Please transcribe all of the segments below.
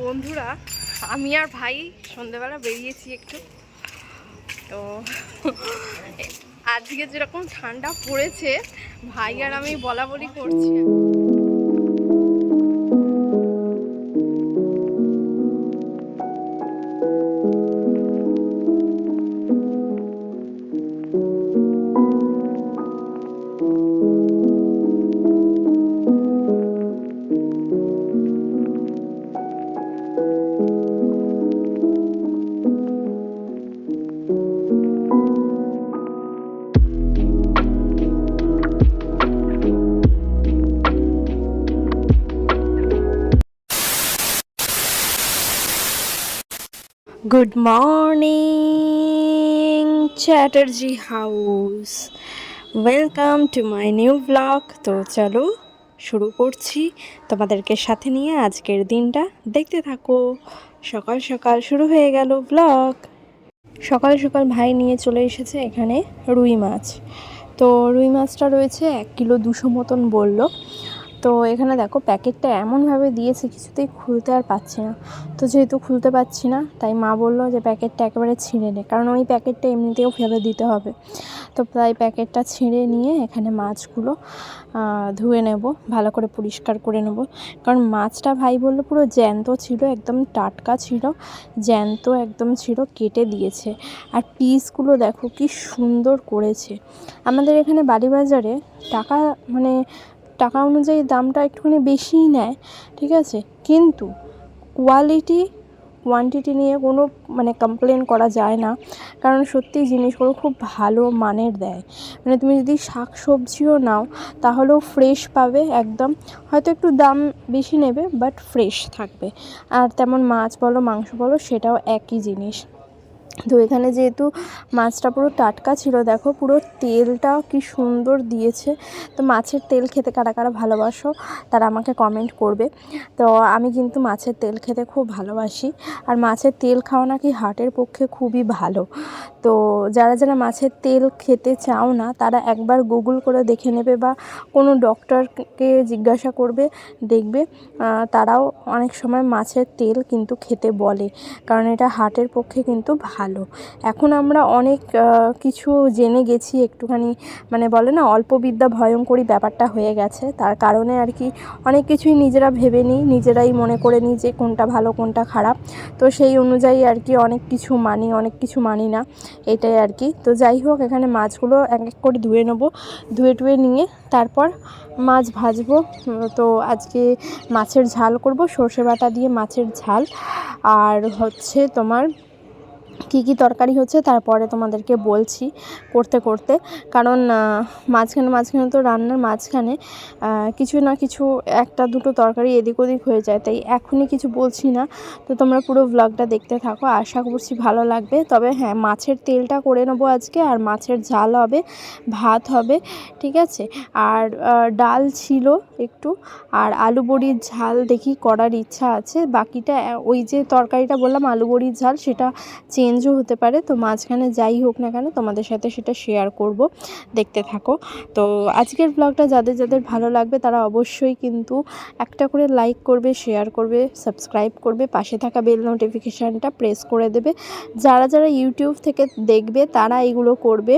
বন্ধুরা, আমি আর ভাই সন্ধেবেলা বেরিয়েছি একটু। তো আজকে যেরকম ঠান্ডা পড়েছে, ভাই আর আমি বলা বলি করছি। Good morning Chatterjee house welcome to my new blog তো চলো, শুরু করছি। তোমাদেরকে সাথে নিয়ে আজকের দিনটা দেখতে থাকো। সকাল সকাল শুরু হয়ে গেল ব্লগ সকাল সকাল ভাই নিয়ে চলে এসেছে এখানে রুই মাছ। তো রুই মাছটা রয়েছে এক কিলো দুশো মতন বলল। তো এখানে দেখো প্যাকেটটা এমনভাবে দিয়েছে কিছুতেই খুলতে আর পাচ্ছি না। তো যেহেতু খুলতে পারছি না, তাই মা বলল যে প্যাকেটটা একেবারে ছিঁড়ে নে, কারণ ওই প্যাকেটটা এমনিতেও ফেলে দিতে হবে। তো তাই প্যাকেটটা ছিঁড়ে নিয়ে এখানে মাছগুলো ধুয়ে নেব, ভালো করে পরিষ্কার করে নেব। কারণ মাছটা ভাই বলল পুরো জ্যান্ত ছিল, একদম টাটকা ছিল, জ্যান্ত একদম ছিল, কেটে দিয়েছে। আর পিসগুলো দেখো কি সুন্দর করেছে। আমাদের এখানে বাড়ি বাজারে টাকা মানে টাকা অনুযায়ী দামটা একটুখানি বেশিই নেয়, ঠিক আছে? কিন্তু কোয়ালিটি কোয়ান্টিটি নিয়ে কোনো মানে কমপ্লেন করা যায় না। কারণ সত্যি জিনিসগুলো খুব ভালো মানের দেয়। মানে তুমি যদি শাক সবজিও নাও, তাহলেও ফ্রেশ পাবে একদম। হয়তো একটু দাম বেশি নেবে বাট ফ্রেশ থাকবে। আর তেমন মাছ বলো, মাংস বলো, সেটাও একই জিনিস। তো এখানে যেহেতু মাছটা পুরো টাটকা ছিল, দেখো পুরো তেলটা কি সুন্দর দিয়েছে। তো মাছের তেল খেতে কারা কারা ভালোবাসো তারা আমাকে কমেন্ট করবে। তো আমি কিন্তু মাছের তেল খেতে খুব ভালোবাসি আর মাছের তেল খাওয়া নাকি হার্টের পক্ষে খুবই ভালো। তো যারা যারা মাছের তেল খেতে চাও না, তারা একবার গুগল করে দেখে নেবে বা কোনো ডক্টরকে জিজ্ঞাসা করবে, দেখবে তারাও অনেক সময় মাছের তেল কিন্তু খেতে বলে। কারণ এটা হার্টের পক্ষে কিন্তু ভালো এখন আমরা অনেক কিছু জেনে গেছি একটুখানি মানে বলে না, অল্প বিদ্যা ভয়ঙ্করী ব্যাপারটা হয়ে গেছে। তার কারণে আর কি অনেক কিছুই নিজেরা ভেবে নিই, নিজেরাই মনে করে নিই যে কোনটা ভালো, কোনটা খারাপ। তো সেই অনুযায়ী আর কি অনেক কিছু মানি, অনেক কিছু মানি না, এটাই আর কি। তো যাই হোক, এখানে মাছগুলো এক এক করে ধুয়ে নেব, ধুয়ে টুয়ে নিয়ে তারপর মাছ ভাজবো। তো আজকে মাছের ঝাল করব, সর্ষে বাটা দিয়ে মাছের ঝাল। আর হচ্ছে তোমার কী কী তরকারি হচ্ছে তারপরে তোমাদেরকে বলছি করতে করতে। কারণ মাঝখানে মাঝখানে তো রান্নার মাঝখানে কিছু না কিছু একটা দুটো তরকারি এদিক ওদিক হয়ে যায়। তাই এখনই কিছু বলছি না। তো তোমরা পুরো ব্লগটা দেখতে থাকো। আশা করছি ভালো লাগবে। তবে হ্যাঁ মাছের তেলটা করে নেব আজকে। আর মাছের ঝাল হবে, ভাত হবে, ঠিক আছে? আর ডাল ছিল একটু। আর আলু বড়ির ঝাল দেখি করার ইচ্ছা আছে। বাকিটা, ওই যে তরকারিটা বললাম, আলু বড়ির ঝাল, সেটা চেঞ্জও হতে পারে। তো মাঝখানে যাই হোক না কেন তোমাদের সাথে সেটা শেয়ার করব। দেখতে থাকো। তো আজকের ব্লগটা যাদের যাদের ভালো লাগবে তারা অবশ্যই কিন্তু একটা করে লাইক করবে শেয়ার করবে সাবস্ক্রাইব করবে, পাশে থাকা বেল নোটিফিকেশানটা প্রেস করে দেবে। যারা যারা ইউটিউব থেকে দেখবে তারা এগুলো করবে।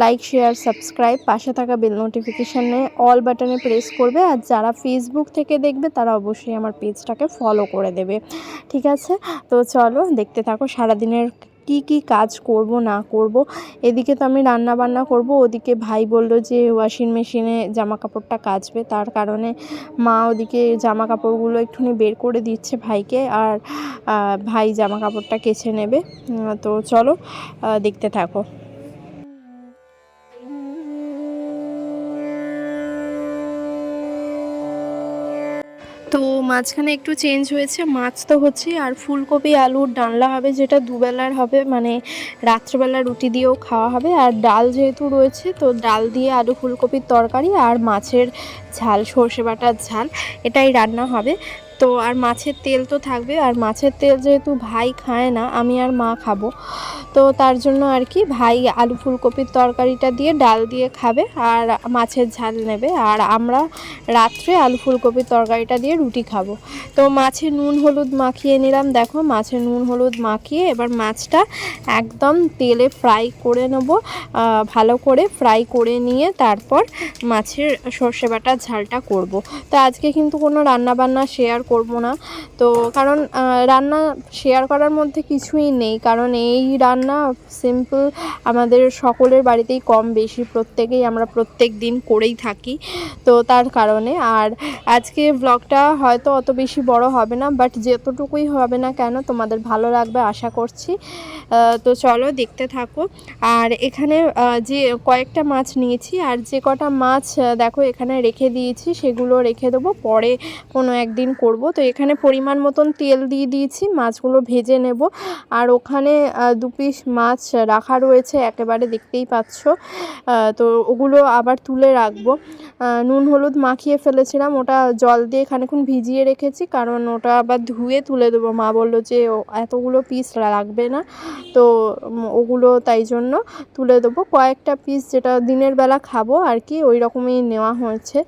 লাইক শেয়ার সাবস্ক্রাইব পাশে থাকা বেল নোটিফিকেশানে অল বাটনে প্রেস করবে। আর যারা ফেসবুক থেকে দেখবে তারা অবশ্যই আমার পেজটাকে ফলো করে দেবে। ঠিক আছে? তো চলো দেখতে থাকো। সারাদিনের কি কি কাজ করব, না করব? এদিকে তো আমি রান্না বান্না করব, ওদিকে ভাই বলল যে ওয়াশিং মেশিনে জামা কাপড়টা কাচবে, তার কারণে মা ওদিকে জামা কাপড়গুলো একটুখানি বের করে দিচ্ছে ভাইকে, আর ভাই জামা কাপড়টা কেছে নেবে। তো চলো দেখতে থাকো। মাঝখানে একটু চেঞ্জ হয়েছে, মাছ তো হচ্ছে আর ফুলকপি, আলুর ডানলা হবে যেটা দুবেলার হবে মানে রাত্রেবেলা রুটি দিয়েও খাওয়া হবে, আর ডাল যেহেতু রয়েছে, তো ডাল দিয়ে আলু ফুলকপির তরকারি আর মাছের ঝাল, সর্ষে বাটার ঝাল, এটাই রান্না হবে। তো আর মাছের তেল তো থাকবে, আর মাছের তেল যেহেতু ভাই খায় না, আমি আর মা খাব। তো তার জন্য আর কি ভাই আলু ফুলকপির তরকারিটা দিয়ে ডাল দিয়ে খাবে আর মাছের ঝাল নেবে। আর আমরা রাত্রে আলু ফুলকপির তরকারিটা দিয়ে রুটি খাব। তো মাছে নুন হলুদ মাখিয়ে নিলাম। দেখো মাছে নুন হলুদ মাখিয়ে এবার মাছটা একদম তেলে ফ্রাই করে নেব। ভালো করে ফ্রাই করে নিয়ে তারপর মাছের সর্ষে বাটার ঝালটা করব। তো আজকে কিন্তু কোনো রান্না বান্না শেয়ার করব না। তো কারণ রান্না শেয়ার করার মধ্যে কিছুই নেই। কারণ এই রান্না সিম্পল আমাদের সকলের বাড়িতেই কম বেশি, প্রত্যেকেই আমরা প্রত্যেক দিন করেই থাকি। তো তার কারণে, আর আজকে ব্লগটা হয়তো অত বেশি বড় হবে না বাট যতটুকুই হবে না কেন তোমাদের ভালো লাগবে আশা করছি। তো চলো দেখতে থাকো। আর এখানে যে কয়েকটা মাছ নিয়েছি, আর যে কটা মাছ দেখো এখানে রেখে দিয়েছি, সেগুলো রেখে দেবো। পরে কোনো একদিন করব। তো এখানে পরিমাণ মতন তেল দিয়ে দিয়েছি, মাছগুলো ভেজে নেব। আর ওখানে দু পিস মাছ রাখা রয়েছে, একেবারে দেখতেই পাচ্ছ। তো ওগুলো আবার তুলে রাখব। নুন হলুদ মাখিয়ে ফেলেছিলাম, ওটা জল দিয়ে খানিক্ষণ ভিজিয়ে রেখেছি, কারণ ওটা আবার ধুয়ে তুলে দেবো। মা বলল যে এতগুলো পিস লাগবে না। তো ওগুলো তাই জন্য তুলে দেবো। কয়েকটা পিস যেটা দিনের বেলা খাব আর কি, ওই রকমই নেওয়া হয়েছে।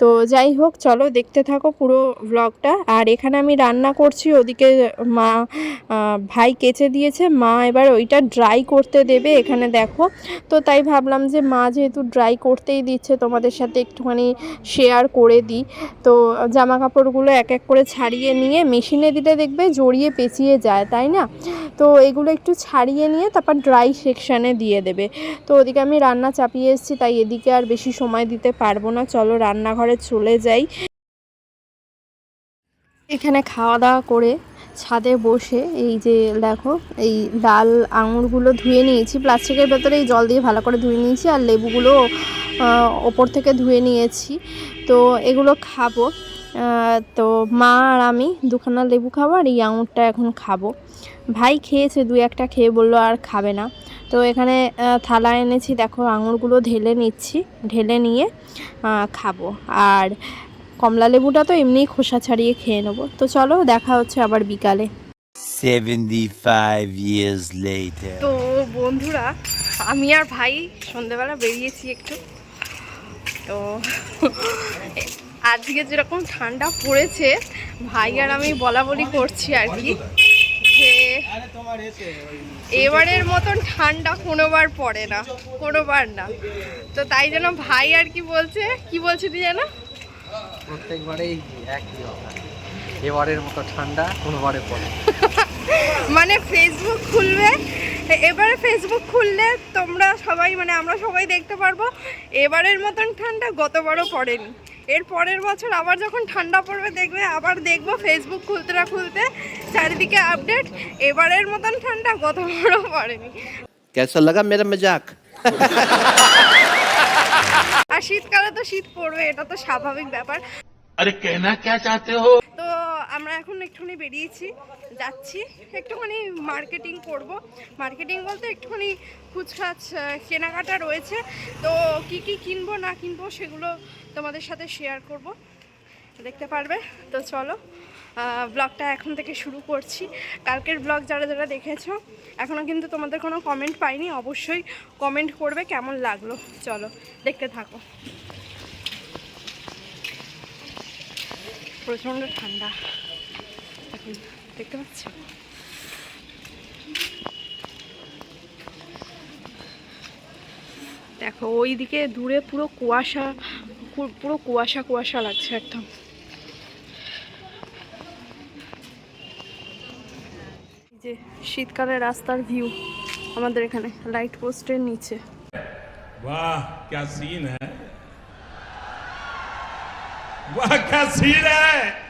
তো যাই হোক, চলো দেখতে থাকো পুরো ব্লগটা আর এখানে আমি রান্না করছি, ওদিকে মা ভাই কেচে দিয়েছে। মা এবার ওইটা ড্রাই করতে দেবে এখানে দেখো। তো তাই ভাবলাম যে মা যেহেতু ড্রাই করতেই দিচ্ছে, তোমাদের সাথে একটুখানি শেয়ার করে দিই। তো জামা কাপড়গুলো এক এক করে ছাড়িয়ে নিয়ে মেশিনে দিলে দেখবে জড়িয়ে পেঁচিয়ে যায়, তাই না? তো এগুলো একটু ছাড়িয়ে নিয়ে তারপর ড্রাই সেকশানে দিয়ে দেবে। তো ওদিকে আমি রান্না চাপিয়ে এসেছি, তাই এদিকে আর বেশি সময় দিতে পারব না। চলো রান্নাঘরে চলে যাই। এখানে খাওয়া দাওয়া করে ছাদে বসে এই যে দেখো, এই ডাল আঙুরগুলো ধুয়ে নিয়েছি। প্লাস্টিকের ভেতরে এই জল দিয়ে ভালো করে ধুয়ে নিয়েছি আর লেবুগুলো ওপর থেকে ধুয়ে নিয়েছি। তো এগুলো খাব। তো মা আর আমি দুখানা লেবু খাব আর এই আঙুরটা এখন খাব। ভাই খেয়েছে দু একটা খেয়ে বলল আর খাবে না। তো এখানে থালা এনেছি, দেখো আঙুরগুলো ঢেলে নিচ্ছি। ঢেলে নিয়ে খাব। আর কমলা লেবুটা তো এমনিই খোসা ছাড়িয়ে খেয়ে নেব। তো চলো দেখা হচ্ছে আবার বিকালে। 75 years later. তো বন্ধুরা আমি আর ভাই সন্ধেবেলা বেরিয়েছি একটু। তো আজকে যেরকম ঠান্ডা পড়েছে ভাই আর আমি বলা বলি করছি আর কি যে এবারের মতন ঠান্ডা কোনোবার পড়ে না কোনোবার না। তো তাই যেন ভাই আর কি বলছে কি বলছে তুই জানো প্রত্যেকবারেই একই অবস্থা এবারের মতো ঠান্ডা কোনোবারে পড়ে মানে ফেসবুক খুলবে এবারে ফেসবুক খুললে তোমরা সবাই মানে আমরা সবাই দেখতে পারব এবারের মতন ঠান্ডা গতবারও পড়েনি। এর পরের বছর আবার যখন ঠান্ডা পড়বে দেখবে আবার দেখব ফেসবুক খুলতে না খুলতে চারিদিকে আপডেট এবারের মতন ঠান্ডা গতবারও পড়েনি। কেসা লাগা মেরা মজাক আর শীতকালে তো শীত পড়বে এটা তো স্বাভাবিক ব্যাপার। আরে কেনা কে চাতে হো? তো আমরা এখন একটুখানি বেরিয়েছি যাচ্ছি একটুখানি মার্কেটিং করব। মার্কেটিং বলতে একটুখানি ফুচকাচ কেনাকাটা রয়েছে। তো কি কি কিনবো না কিনবো সেগুলো তোমাদের সাথে শেয়ার করব। দেখতে পারবে? তো চলো ব্লগটা এখন থেকে শুরু করছি। কালকের ব্লগ যারা যারা দেখেছ এখনও কিন্তু তোমাদের কোনো কমেন্ট পাইনি, অবশ্যই কমেন্ট করবে কেমন লাগল। চলো, দেখতে থাকো। প্রচণ্ড ঠান্ডা। দেখতে পাচ্ছ? দেখো, ওইদিকে দূরে পুরো কুয়াশা পুরো কুয়াশা কুয়াশা লাগছে একদম এই যে শীতকালে রাস্তার ভিউ আমাদের এখানে লাইট পোস্টের নিচে। বাহ ক্যা সিন হ্যাঁ? বাহ ক্যা সিন হ্যাঁ?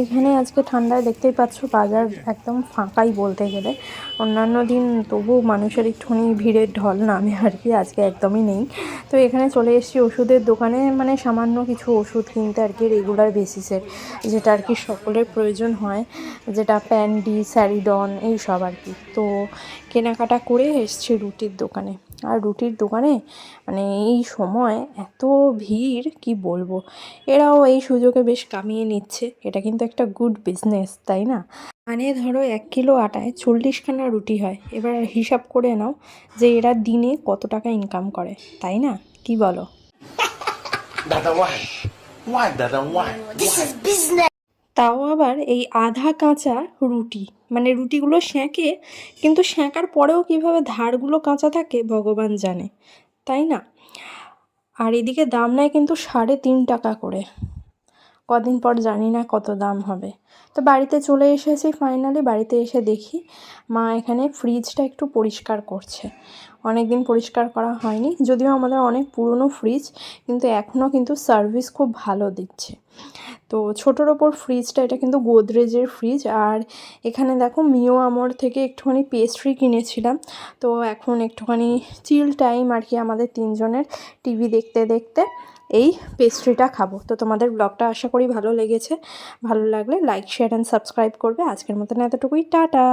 এখানে আজকে ঠান্ডায় দেখতেই পাচ্ছ বাজার একদম ফাঁকাই বলতে গেলে। অন্যান্য দিন তবু মানুষের একটুখানি ভিড়ের ঢল নামে আর কি, আজকে একদমই নেই। তো এখানে চলে এসেছি ওষুধের দোকানে মানে সামান্য কিছু ওষুধ কিনতে আর কি রেগুলার বেসিসের যেটা আর কি সকলের প্রয়োজন হয়, যেটা প্যান্ডি স্যারিডন এই সব আর কি। তো কেনাকাটা করে এসছি রুটির দোকানে। আর রুটির দোকানে মানে এই সময় এত ভিড়, কি বলব? এরাও এই সুযোগে বেশ কামিয়ে নিচ্ছে, এটা কিন্তু কিন্তু একটা গুড বিজনেস তাই না? মানে ধরো এক কিলো আটায় চল্লিশখানা রুটি হয়। এবার হিসাব করে নাও যে এরা দিনে কত টাকা ইনকাম করে তাই না? কি বলো? দাদা ওয়াই তাও আবার এই আধা কাঁচা রুটি মানে রুটিগুলো সেঁকে কিন্তু সেঁকার পরেও কীভাবে ধারগুলো কাঁচা থাকে ভগবান জানে তাই না? আর এদিকে দাম নেয় কিন্তু সাড়ে তিন টাকা করে। কদিন পর জানি না কত দাম হবে। তো বাড়িতে চলে এসেছি ফাইনালি বাড়িতে এসে দেখি মা এখানে ফ্রিজটা একটু পরিষ্কার করছে। অনেক দিন পরিষ্কার করা হয়নি, যদিও আমাদের অনেক পুরনো ফ্রিজ কিন্তু এখনও কিন্তু সার্ভিস খুব ভালো দিচ্ছে। তো ছোটোর ওপর ফ্রিজটা এটা কিন্তু গোদরেজের ফ্রিজ আর এখানে দেখো মিও আমর থেকে একটুখানি পেস্ট্রি কিনেছিলাম। তো এখন একটুখানি চিল টাইম আর কি আমাদের তিনজনের টিভি দেখতে দেখতে। এই পেস্ট্রিটা খাব। তো তোমাদের ব্লগটা আশা করি ভালো লেগেছে। ভালো লাগলে লাইক শেয়ার অ্যান্ড সাবস্ক্রাইব করবে। আজকের মতন এতটুকুই। টাটা!